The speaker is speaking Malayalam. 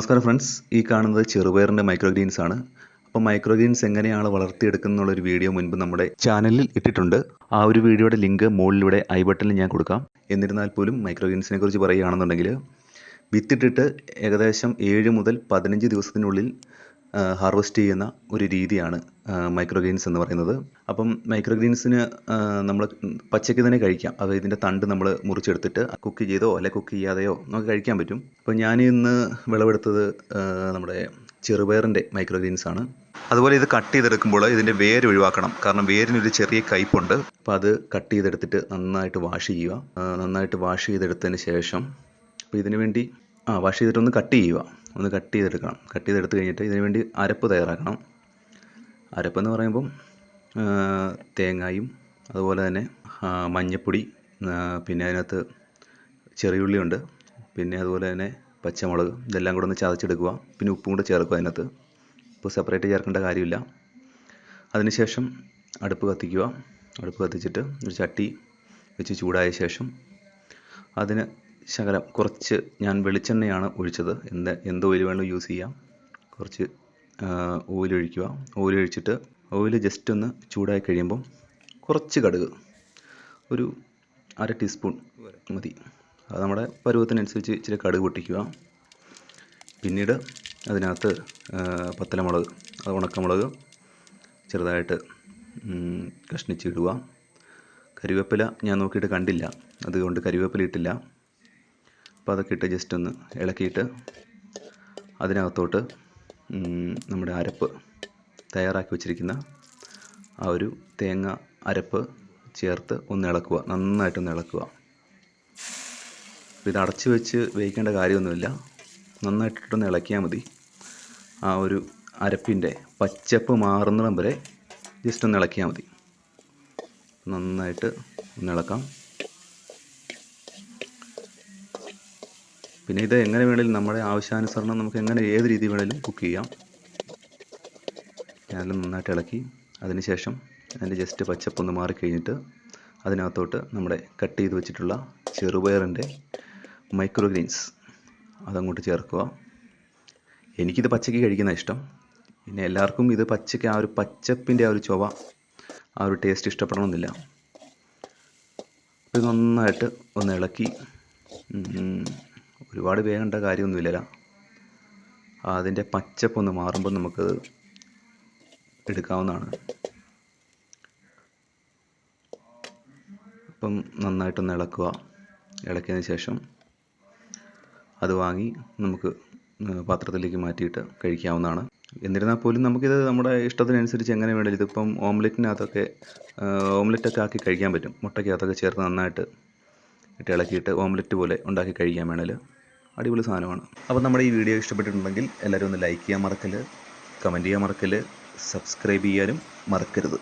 നമസ്കാരം ഫ്രണ്ട്സ് ഈ കാണുന്നത് ചെറുപയറിന്റെ മൈക്രോഗ്രീൻസ് ആണ്. അപ്പോൾ മൈക്രോഗ്രീൻസ് എങ്ങനെയാണ് വളർത്തിയെടുക്കുന്നുള്ളൊരു വീഡിയോ മുൻപ് നമ്മുടെ ചാനലിൽ ഇട്ടിട്ടുണ്ട്. ആ ഒരു വീഡിയോയുടെ ലിങ്ക് മുകളിലൂടെ ഐ ബട്ടണിൽ ഞാൻ കൊടുക്കാം. എന്നിരുന്നാൽ പോലും മൈക്രോഗ്രീൻസിനെ കുറിച്ച് പറയുകയാണെന്നുണ്ടെങ്കിൽ വിത്തിട്ടിട്ട് ഏകദേശം ഏഴ് മുതൽ പതിനഞ്ച് ദിവസത്തിനുള്ളിൽ ഹാർവെസ്റ്റ് ചെയ്യുന്ന ഒരു രീതിയാണ് മൈക്രോഗ്രീൻസ് എന്ന് പറയുന്നത്. അപ്പം മൈക്രോഗ്രീൻസിന് നമ്മൾ പച്ചയ്ക്ക് തന്നെ കഴിക്കാം. അത് ഇതിന്റെ തണ്ട് നമ്മൾ മുറിച്ചെടുത്തിട്ട് കുക്ക് ചെയ്തോ അല്ലെ കുക്ക് ചെയ്യാതെയോ നമുക്ക് കഴിക്കാൻ പറ്റും. അപ്പോൾ ഞാൻ ഇന്ന് വിളവെടുത്തത് നമ്മുടെ ചെറുപയറിന്റെ മൈക്രോഗ്രീൻസ് ആണ്. അതുപോലെ ഇത് കട്ട് ചെയ്തെടുക്കുമ്പോൾ ഇതിന്റെ വേര് ഒഴിവാക്കണം. കാരണം വേരിനൊരു ചെറിയ കയ്പുണ്ട്. അപ്പോൾ അത് കട്ട് ചെയ്തെടുത്തിട്ട് നന്നായിട്ട് വാഷ് ചെയ്യുക. നന്നായിട്ട് വാഷ് ചെയ്തെടുത്തതിന് ശേഷം അപ്പോൾ ഇതിനു വേണ്ടി ആ വാഷ് ചെയ്തിട്ടൊന്ന് കട്ട് ചെയ്യുക. ഒന്ന് കട്ട് ചെയ്തെടുക്കണം. കട്ട് ചെയ്തെടുത്ത് കഴിഞ്ഞിട്ട് ഇതിനു വേണ്ടി അരപ്പ് തയ്യാറാക്കണം. അരപ്പെന്ന് പറയുമ്പം തേങ്ങായും അതുപോലെ തന്നെ മഞ്ഞൾപ്പൊടി പിന്നെ അതിനകത്ത് ചെറിയുള്ളിയുണ്ട് പിന്നെ അതുപോലെ തന്നെ പച്ചമുളക് ഇതെല്ലാം കൂടെ ഒന്ന് ചതച്ചെടുക്കുക. പിന്നെ ഉപ്പും കൂടെ ചേർക്കുക അതിനകത്ത്. ഉപ്പ് സെപ്പറേറ്റ് ചേർക്കേണ്ട കാര്യമില്ല. അതിനുശേഷം അടുപ്പ് കത്തിക്കുക. അടുപ്പ് കത്തിച്ചിട്ട് ഒരു ചട്ടി വെച്ച് ചൂടായ ശേഷം അതിന് ശകലം കുറച്ച് ഞാൻ വെളിച്ചെണ്ണയാണ് ഒഴിച്ചത്. എന്ത് എന്ത് ഓയിൽ വേണം യൂസ് ചെയ്യാം. കുറച്ച് ഓയിൽ ഒഴിക്കുക. ഓയിൽ ഒഴിച്ചിട്ട് ഓയിൽ ജസ്റ്റ് ഒന്ന് ചൂടായി കഴിയുമ്പം കുറച്ച് കടുക്. ഒരു അര ടീസ്പൂൺ മതി. അത് നമ്മുടെ പരുവത്തിനനുസരിച്ച് ഇച്ചിരി കടുക് പൊട്ടിക്കുക. പിന്നീട് അതിനകത്ത് പത്തല പത്തലമുളക് അത് ഉണക്കമുളക് ചെറുതായിട്ട് കഷ്ണിച്ചിടുക. കരിവേപ്പില ഞാൻ നോക്കിയിട്ട് കണ്ടില്ല. അതുകൊണ്ട് കരിവേപ്പില ഇട്ടില്ല. അപ്പോൾ അതൊക്കെ ഇട്ട് ജസ്റ്റ് ഒന്ന് ഇളക്കിയിട്ട് അതിനകത്തോട്ട് നമ്മുടെ അരപ്പ് തയ്യാറാക്കി വെച്ചിരിക്കുന്ന ആ ഒരു തേങ്ങ അരപ്പ് ചേർത്ത് ഒന്ന് ഇളക്കുക നന്നായിട്ടൊന്ന് ഇളക്കുക. ഇത് അടച്ചു വെച്ച് വേവിക്കേണ്ട കാര്യമൊന്നുമില്ല. നന്നായിട്ടിട്ടൊന്ന് ഇളക്കിയാൽ മതി. ആ ഒരു അരപ്പിന്റെ പച്ചപ്പ് മാറുന്നിടം വരെ ജസ്റ്റ് ഒന്ന് ഇളക്കിയാൽ മതി. നന്നായിട്ട് ഒന്ന് ഇളക്കാം. പിന്നെ ഇത് എങ്ങനെ വേണേലും നമ്മുടെ ആവശ്യാനുസരണം നമുക്ക് എങ്ങനെ ഏത് രീതി വേണേലും കുക്ക് ചെയ്യാം. ഞാനെല്ലാം നന്നായിട്ട് ഇളക്കി. അതിനുശേഷം അതിന്റെ ജസ്റ്റ് പച്ചപ്പൊന്ന് മാറിക്കഴിഞ്ഞിട്ട് അതിനകത്തോട്ട് നമ്മുടെ കട്ട് ചെയ്ത് വെച്ചിട്ടുള്ള ചെറുപയറിന്റെ മൈക്രോഗ്രീൻസ് അതങ്ങോട്ട് ചേർക്കുക. എനിക്കിത് പച്ചയ്ക്ക് കഴിക്കുന്ന ഇഷ്ടം. പിന്നെ എല്ലാവർക്കും ഇത് പച്ചയ്ക്ക് ആ ഒരു പച്ചപ്പിന്റെ ആ ഒരു ചൊവ ആ ഒരു ടേസ്റ്റ് ഇഷ്ടപ്പെടണമെന്നില്ല. ഇത് നന്നായിട്ട് ഒന്ന് ഇളക്കി. ഒരുപാട് വേഗേണ്ട കാര്യമൊന്നുമില്ല അതിന്റെ പച്ചപ്പൊന്ന് മാറുമ്പോൾ നമുക്കത് എടുക്കാവുന്നതാണ്. അപ്പം നന്നായിട്ടൊന്ന് ഇളക്കുക. ഇളക്കിയതിന് ശേഷം അത് വാങ്ങി നമുക്ക് പാത്രത്തിലേക്ക് മാറ്റിയിട്ട് കഴിക്കാവുന്നതാണ്. എന്നിരുന്നാൽ പോലും നമുക്കിത് നമ്മുടെ ഇഷ്ടത്തിനനുസരിച്ച് എങ്ങനെ വേണേലും ഇതിപ്പം ഓംലെറ്റിനകത്തൊക്കെ ഓംലെറ്റൊക്കെ ആക്കി കഴിക്കാൻ പറ്റും. മുട്ടയ്ക്കകത്തൊക്കെ ചേർത്ത് നന്നായിട്ട് ഇട്ട് ഇളക്കിയിട്ട് ഓംലെറ്റ് പോലെ ഉണ്ടാക്കി കഴിക്കാൻ വേണേൽ അടിപൊളി സാധനമാണ്. അപ്പോൾ നമ്മുടെ ഈ വീഡിയോ ഇഷ്ടപ്പെട്ടിട്ടുണ്ടെങ്കിൽ എല്ലാവരും ഒന്ന് ലൈക്ക് ചെയ്യാൻ മറക്കൽ കമന്റ് ചെയ്യാൻ മറക്കൽ സബ്സ്ക്രൈബ് ചെയ്യാനും മറക്കരുത്.